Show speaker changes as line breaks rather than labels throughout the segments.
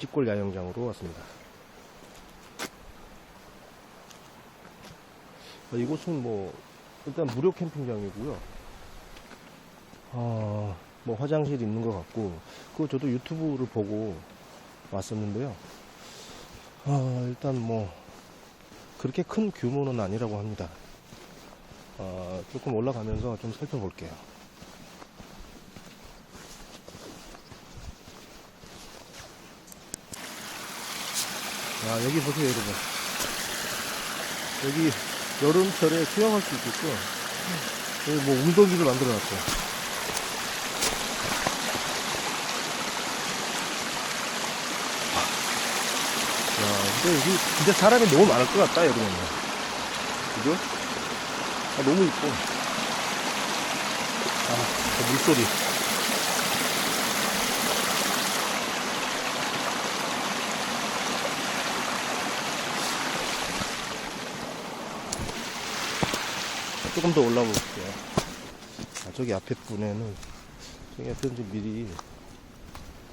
어, 단지골 야영장으로 왔습니다. 어, 이곳은 뭐 일단 무료 캠핑장이고요. 어, 뭐 화장실이 있는 것 같고 그거 저도 유튜브를 보고 왔었는데요. 어, 일단 뭐 그렇게 큰 규모는 아니라고 합니다. 어, 조금 올라가면서 좀 살펴볼게요. 아, 여기 보세요, 여러분. 여기 여름철에 수영할 수 있겠고, 여기 뭐 웅덩이를 만들어 놨어요. 야, 근데 여기 진짜 사람이 너무 많을 것 같다, 여러분. 그죠? 아, 너무 이뻐. 아, 저 물소리. 조금 더 올라가 볼게요. 아, 저기 앞에 분에는, 저기 앞에 이제 미리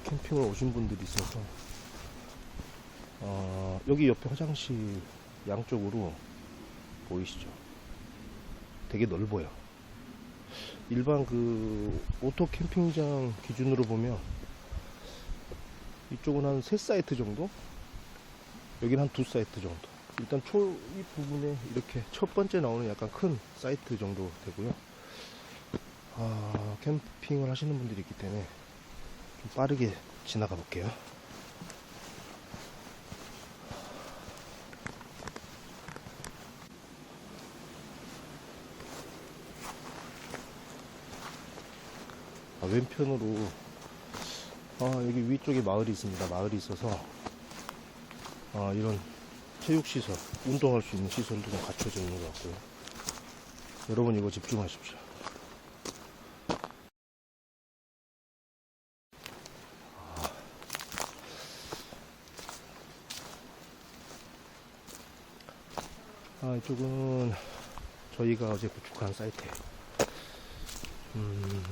캠핑을 오신 분들이 있어서, 어, 여기 옆에 화장실 양쪽으로 보이시죠? 되게 넓어요. 일반 그 오토 캠핑장 기준으로 보면 이쪽은 한세 사이트 정도? 여기는 한두 사이트 정도. 일단 초 이 부분에 이렇게 첫 번째 나오는 약간 큰 사이트 정도 되고요. 아, 캠핑을 하시는 분들이 있기 때문에 좀 빠르게 지나가 볼게요. 아, 왼편으로 아, 여기 위쪽에 마을이 있습니다. 마을이 있어서 아, 이런 체육시설, 운동할 수 있는 시설도 좀 갖춰져 있는 것 같고요. 여러분 이거 집중하십시오. 아, 이쪽은 저희가 어제 구축한 사이트예요. 음,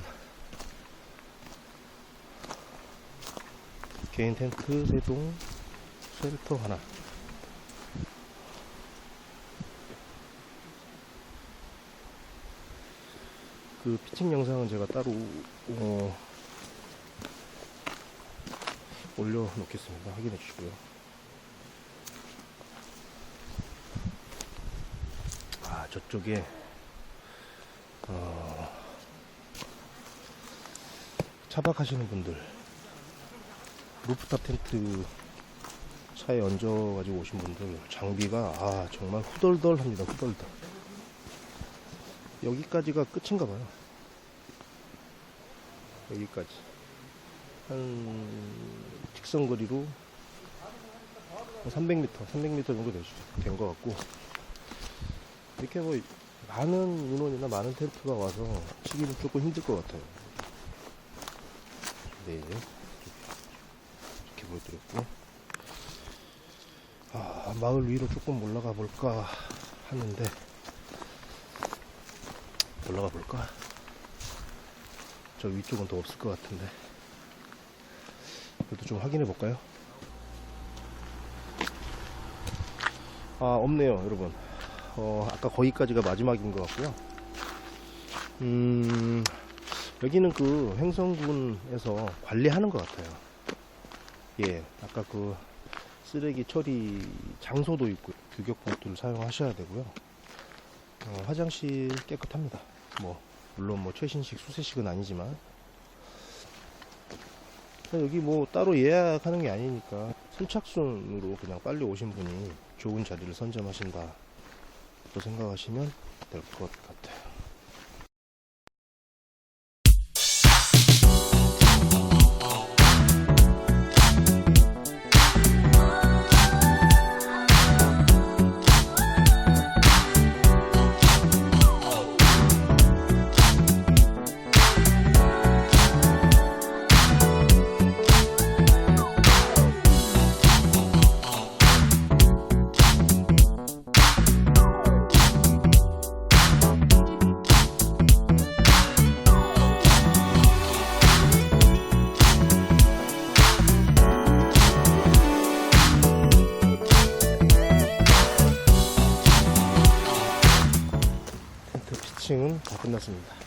개인 텐트 세동 쉘터 하나 그 피칭 영상은 제가 따로 어, 올려놓겠습니다. 확인해 주시고요. 아 저쪽에 어, 차박하시는 분들. 루프탑 텐트 차에 얹어가지고 오신 분들. 장비가 아 정말 후덜덜합니다 후덜덜 여기까지가 끝인가 봐요. 여기까지. 한 직선 거리로 300m 300m 정도 된 것 같고. 이렇게 뭐 많은 인원이나 많은 텐트가 와서 치기는 조금 힘들 것 같아요. 네. 이렇게 보여드렸고 아, 마을 위로 조금 올라가 볼까 하는데 올라가 볼까? 저 위쪽은 더 없을 것 같은데 그래도 좀 확인해 볼까요? 아 없네요 여러분 어, 아까 거기까지가 마지막인 것 같고요 음 여기는 그 횡성군에서 관리하는 것 같아요 예 아까 그 쓰레기 처리 장소도 있고 규격 봉투를 사용하셔야 되고요. 어, 화장실 깨끗합니다. 뭐 물론 뭐 최신식 수세식은 아니지만 여기 뭐 따로 예약하는 게 아니니까 선착순으로 그냥 빨리 오신 분이 좋은 자리를 선점하신다 또 생각하시면 될 것 같아요. 다 끝났습니다.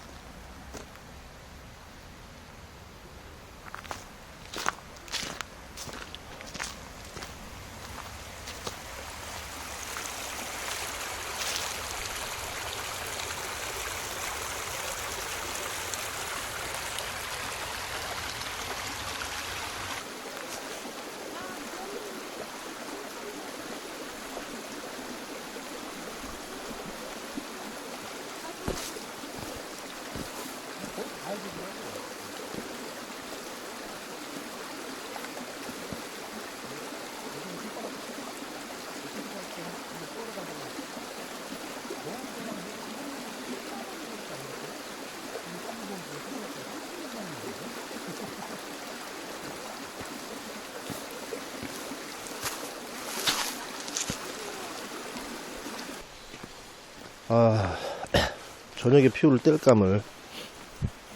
아, 저녁에 피울 뗄감을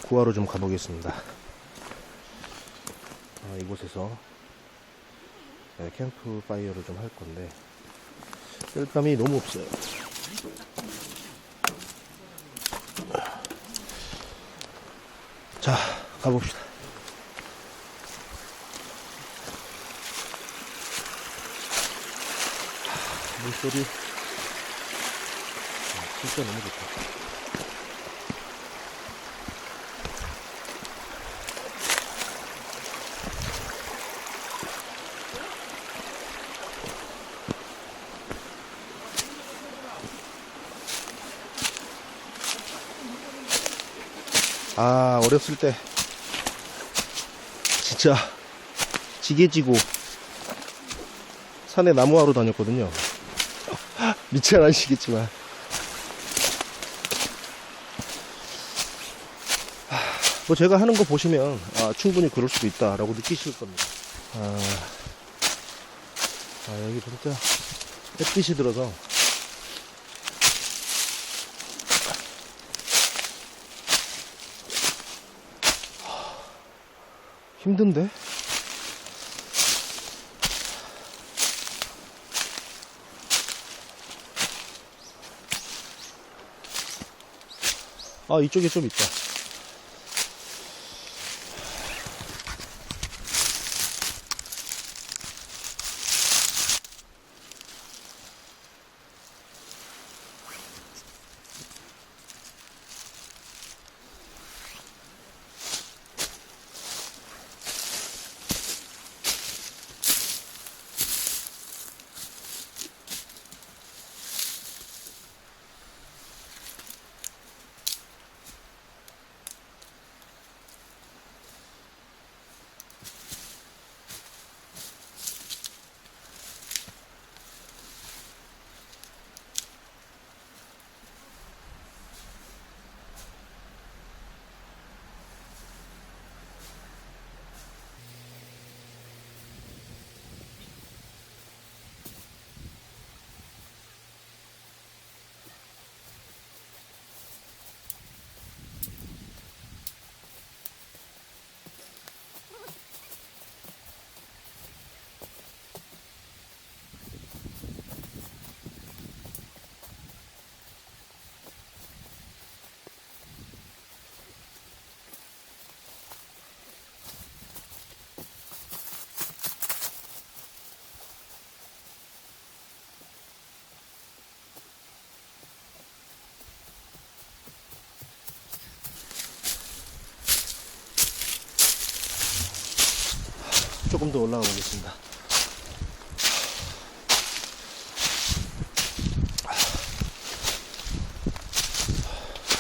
구하러 좀 가보겠습니다. 아, 이곳에서 네, 캠프 파이어를 좀 할 건데 뗄감이 너무 없어요. 자, 가봅시다. 하, 물소리 진짜 너무 좋다. 아, 어렸을 때 진짜 지게지고 산에 나무하러 다녔거든요. 미치 않으시겠지만 뭐 제가 하는 거 보시면 아, 충분히 그럴 수도 있다라고 느끼실 겁니다. 아, 아, 여기 진짜 햇빛이 들어서 힘든데? 아 이쪽에 좀 있다. 더 올라가 보겠습니다.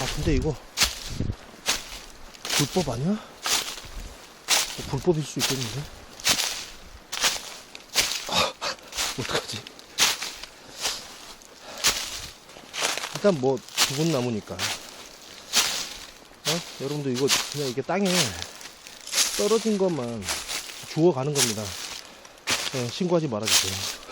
아, 근데 이거 불법 아니야? 어, 불법일 수 있겠는데? 아, 어떡하지? 일단 뭐 죽은 나무니까. 어? 여러분들 이거 그냥 이게 땅에 떨어진 것만 주워가는 겁니다. 어, 신고하지 말아주세요.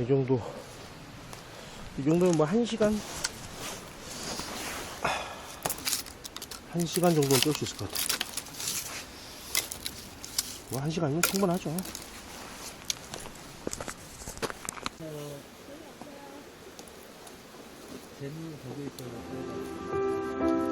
이 정도 이 정도면 뭐한 시간? 한 시간 정도는 뗄수 있을 것 같아요. 뭐한 시간이면 충분하죠.
재능 거기 있어요.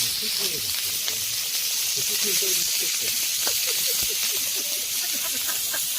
ハハハハ!